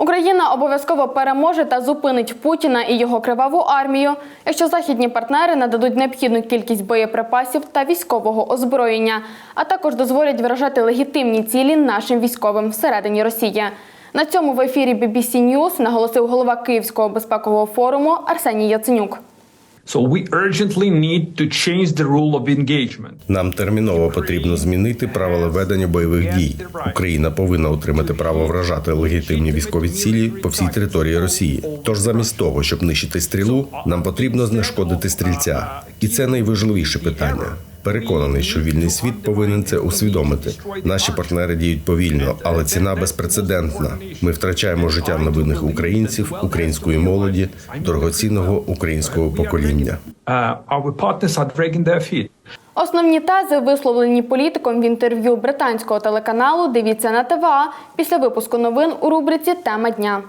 Україна обов'язково переможе та зупинить Путіна і його криваву армію, якщо західні партнери нададуть необхідну кількість боєприпасів та військового озброєння, а також дозволять виражати легітимні цілі нашим військовим всередині Росії. На цьому в ефірі BBC News наголосив голова Київського безпекового форуму Арсеній Яценюк. So we urgently need to change the rule of engagement. Нам терміново потрібно змінити правила ведення бойових дій. Україна повинна отримати право вражати легітимні військові цілі по всій території Росії. Тож, замість того, щоб нищити стрілу, нам потрібно знешкодити стрільця, і це найважливіше питання. Переконаний, що вільний світ повинен це усвідомити. Наші партнери діють повільно, але ціна безпрецедентна. Ми втрачаємо життя невинних українців, української молоді, дорогоцінного українського покоління. Uh. Основні тези, висловлені політиком в інтерв'ю британського телеканалу, дивіться на ТВА після випуску новин у рубриці Тема дня.